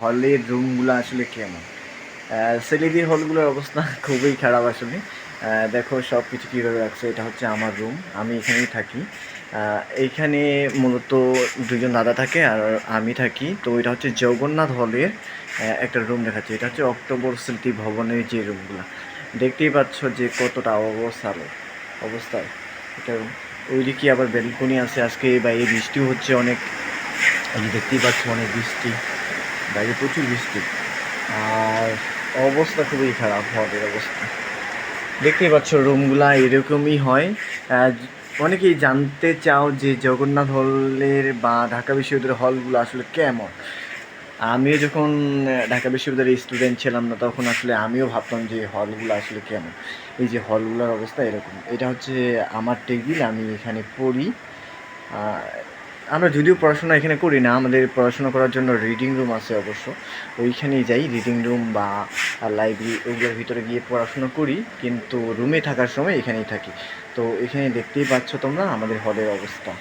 হলের রুমগুলো আসলে কেমন? সেলিদির হলগুলোর অবস্থা খুবই খারাপ আসলে। দেখো সব কিছু কীভাবে রাখছে, এটা হচ্ছে আমার রুম, আমি এখানেই থাকি। এইখানে মূলত দুজন দাদা থাকে আর আমি থাকি। তো এটা হচ্ছে জগন্নাথ হলের একটা রুম দেখাচ্ছে। এটা হচ্ছে অক্টোবর স্মৃতি ভবনের যে রুমগুলো। দেখতেই পাচ্ছ যে কতটা অবস্থা অবস্থায় এটা। ওইদিকে আবার ব্যালকনি আছে, আজকে বাইরে বৃষ্টিও হচ্ছে অনেক। এই দেখতেই পাচ্ছ অনেক বৃষ্টি। বাইরে প্রচুর বৃষ্টি। আর অবস্থা খুবই খারাপ হলের অবস্থা। দেখতেই পাচ্ছ, রুমগুলা এরকমই হয়। অনেকেই জানতে চাও যে জগন্নাথ হলের বা ঢাকা বিশ্ববিদ্যালয়ের হলগুলো আসলে কেমন? আমিও যখন ঢাকা বিশ্ববিদ্যালয়ের স্টুডেন্ট ছিলাম না, তখন আসলে আমিও ভাবতাম যে হলগুলো আসলে কেমন। এই যে হলগুলোর অবস্থা এরকম। এটা হচ্ছে আমার টেবিল আমি এখানে পড়ি। আমরা যদিও পড়াশোনা এখানে করি না, আমাদের পড়াশোনা করার জন্য রিডিং রুম আছে অবশ্য। ওইখানেই যাই রিডিং রুম বা লাইব্রেরি ওগুলোর ভিতরে গিয়ে পড়াশোনা করি, কিন্তু রুমে থাকার সময় এখানেই থাকি। তো এখানে দেখতেই পাচ্ছ তোমরা আমাদের হলের অবস্থা।